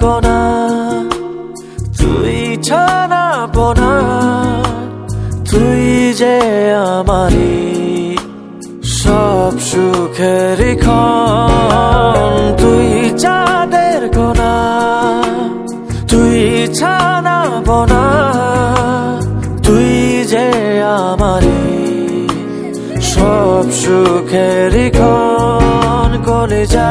চাঁদের কোনা তুই ছানা পোনা তুই যে আমারি সব সুখের ক্ষণ। তুই চাঁদের কোনা তুই ছানা পোনা তুই সব সুখের ক্ষণ। করে যা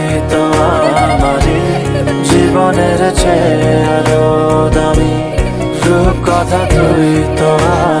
জীবনের চেয়ে আরও দামি রূপ কথা তুই তো আমারই